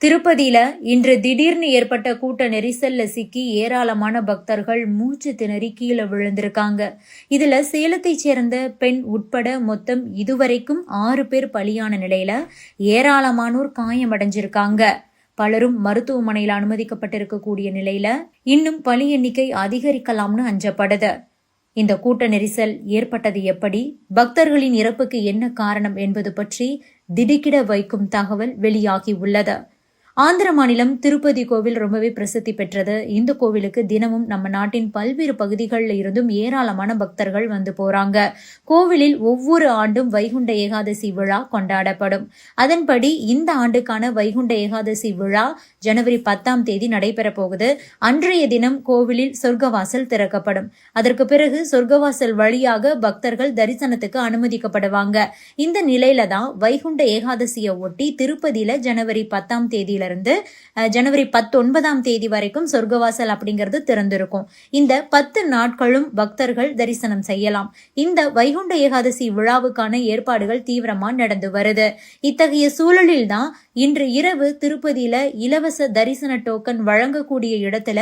திருப்பதியில இன்று திடீர்னு ஏற்பட்ட கூட்ட நெரிசல்ல சிக்கி ஏராளமான பக்தர்கள் மூச்சு திணறி கீழே விழுந்திருக்காங்க. இதுல சேலத்தைச் சேர்ந்த பெண் உட்பட மொத்தம் இதுவரைக்கும் ஆறு பேர் பலியான நிலையில ஏராளமானோர் காயமடைஞ்சிருக்காங்க. பலரும் மருத்துவமனையில் அனுமதிக்கப்பட்டிருக்கக்கூடிய நிலையில இன்னும் பலி எண்ணிக்கை அதிகரிக்கலாம்னு அஞ்சப்படுது. இந்த கூட்ட நெரிசல் ஏற்பட்டது எப்படி? பக்தர்களின் இறப்புக்கு என்ன காரணம் என்பது பற்றி திடுக்கிட வைக்கும் தகவல் வெளியாகி உள்ளது. ஆந்திர மாநிலம் திருப்பதி கோவில் ரொம்பவே பிரசித்தி பெற்றது. இந்த கோவிலுக்கு தினமும் நம்ம நாட்டின் பல்வேறு பகுதிகளில் இருந்தும் ஏராளமான பக்தர்கள் வந்து போறாங்க. கோவிலில் ஒவ்வொரு ஆண்டும் வைகுண்ட ஏகாதசி விழா கொண்டாடப்படும். அதன்படி இந்த ஆண்டுக்கான வைகுண்ட ஏகாதசி விழா ஜனவரி பத்தாம் தேதி நடைபெற போகுது. அன்றைய தினம் கோவிலில் சொர்க்கவாசல் திறக்கப்படும். அதற்கு பிறகு சொர்க்கவாசல் வழியாக பக்தர்கள் தரிசனத்துக்கு அனுமதிக்கப்படுவாங்க. இந்த நிலையில தான் வைகுண்ட ஏகாதசியை ஒட்டி திருப்பதியில ஜனவரி பத்தாம் தேதியில இருந்து ஜனவரி பத்தொன்பதாம் தேதி வரைக்கும் சொர்க்கவாசல் அப்படிங்கிறது திறந்திருக்கும். இந்த பத்து நாட்களும் பக்தர்கள் தரிசனம் செய்யலாம். இந்த வைகுண்ட ஏகாதசி விழாவுக்கான ஏற்பாடுகள் தீவிரமா நடந்து வருது. இத்தகைய சூழலில் தான் இன்று இரவு திருப்பதியில இலவச தரிசன டோக்கன் வழங்கக்கூடிய இடத்துல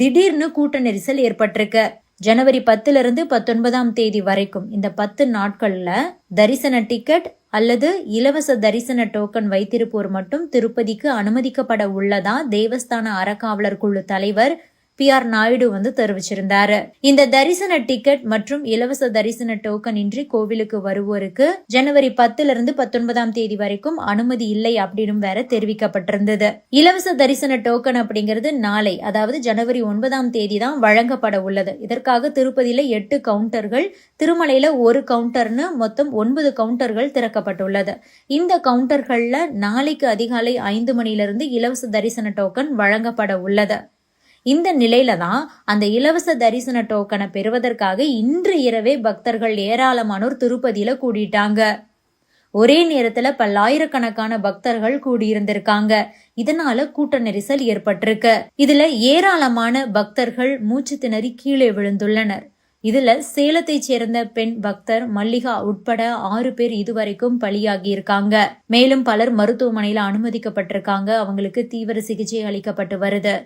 திடீர்னு கூட்ட நெரிசல் ஏற்பட்டிருக்கு. ஜனவரி பத்துல இருந்து பத்தொன்பதாம் தேதி வரைக்கும் இந்த பத்து நாட்கள்ல தரிசன டிக்கெட் அல்லது இலவச தரிசன டோக்கன் வைத்திருப்போர் மட்டும் திருப்பதிக்கு அனுமதிக்கப்பட உள்ளதா? தேவஸ்தான அறக்காவலர் குழு தலைவர் பி ஆர் நாயுடு வந்து தெரிவிச்சிருந்தாரு. இந்த தரிசன டிக்கெட் மற்றும் இலவச தரிசன டோக்கன் இன்றி கோவிலுக்கு வருவோருக்கு ஜனவரி பத்துல இருந்து பத்தொன்பதாம் தேதி வரைக்கும் அனுமதி இல்லை அப்படின்னு வேற தெரிவிக்கப்பட்டிருந்தது. இலவச தரிசன டோக்கன் அப்படிங்கிறது நாளை அதாவது ஜனவரி ஒன்பதாம் தேதி தான் வழங்கப்பட உள்ளது. இதற்காக திருப்பதியில எட்டு கவுண்டர்கள் திருமலையில ஒரு கவுண்டர்னு மொத்தம் ஒன்பது கவுண்டர்கள் திறக்கப்பட்டுள்ளது. இந்த கவுண்டர்கள்ல நாளைக்கு அதிகாலை ஐந்து மணியிலிருந்து இலவச தரிசன டோக்கன் வழங்கப்பட உள்ளது. இந்த நிலையில தான் அந்த இலவச தரிசன டோக்கனை பெறுவதற்காக இன்று இரவே பக்தர்கள் ஏராளமானோர் திருப்பதியில கூடிட்டாங்க. ஒரே நேரத்துல பல்லாயிரக்கணக்கான பக்தர்கள் கூடியிருந்திருக்காங்க. இதனால கூட்ட நெரிசல் ஏற்பட்டிருக்கு. இதுல ஏராளமான பக்தர்கள் மூச்சு திணறி கீழே விழுந்துள்ளனர். இதுல சேலத்தைச் சேர்ந்த பெண் பக்தர் மல்லிகா உட்பட ஆறு பேர் இதுவரைக்கும் பலியாகி இருக்காங்க மேலும் பலர் மருத்துவமனையில அனுமதிக்கப்பட்டிருக்காங்க. அவங்களுக்கு தீவிர சிகிச்சை அளிக்கப்பட்டு வருது.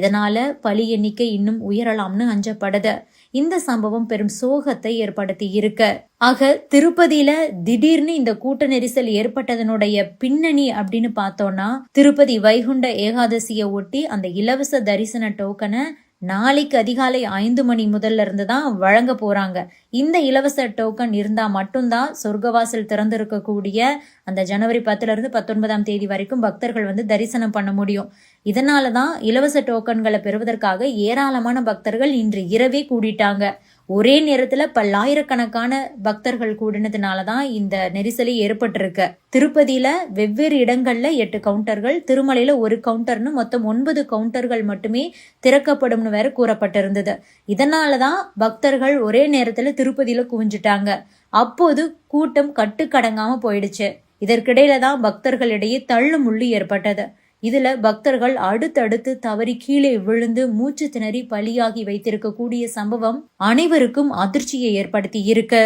இதனால பலி எண்ணிக்கை இன்னும் உயரலாம்னு அஞ்சப்படுது. இந்த சம்பவம் பெரும் சோகத்தை ஏற்படுத்தி இருக்கு. ஆக திருப்பதியில திடீர்னு இந்த கூட்ட நெரிசல் ஏற்பட்டதனுடைய பின்னணி அப்படின்னு பார்த்தோம்னா திருப்பதி வைகுண்ட ஏகாதசியை ஒட்டி அந்த இலவச தரிசன டோக்கனை நாளைக்கு அதிகாலை ஐந்து மணி முதல்ல இருந்து தான் வழங்க போறாங்க. இந்த இலவச டோக்கன் இருந்தா மட்டும்தான் சொர்க்கவாசல் திறந்திருக்கக்கூடிய அந்த ஜனவரி பத்துல இருந்து பத்தொன்பதாம் தேதி வரைக்கும் பக்தர்கள் வந்து தரிசனம் பண்ண முடியும். இதனால தான் இலவச டோக்கன்களை பெறுவதற்காக ஏராளமான பக்தர்கள் இன்று இரவே கூடிட்டாங்க. ஒரே நேரத்துல பல்லாயிரக்கணக்கான பக்தர்கள் கூடினதுனால தான் இந்த நெரிசலி ஏற்பட்டிருக்கு. திருப்பதியில வெவ்வேறு இடங்கள்ல எட்டு கவுண்டர்கள் திருமலையில ஒரு கவுண்டர்னு மொத்தம் ஒன்பது கவுண்டர்கள் மட்டுமே திறக்கப்படும்னு வேற கூறப்பட்டிருந்தது. இதனால தான் பக்தர்கள் ஒரே நேரத்துல திருப்பதியில குவிஞ்சிட்டாங்க. அப்போது கூட்டம் கட்டுக்கடங்காம போயிடுச்சு. இதற்கிடையில தான் பக்தர்களிடையே தள்ளு முள்ளு ஏற்பட்டது. இதுல பக்தர்கள் அடுத்தடுத்து தவறி கீழே விழுந்து மூச்சு திணறி பலியாகி வைத்திருக்கக்கூடிய சம்பவம் அனைவருக்கும் அதிர்ச்சியை ஏற்படுத்தி இருக்கு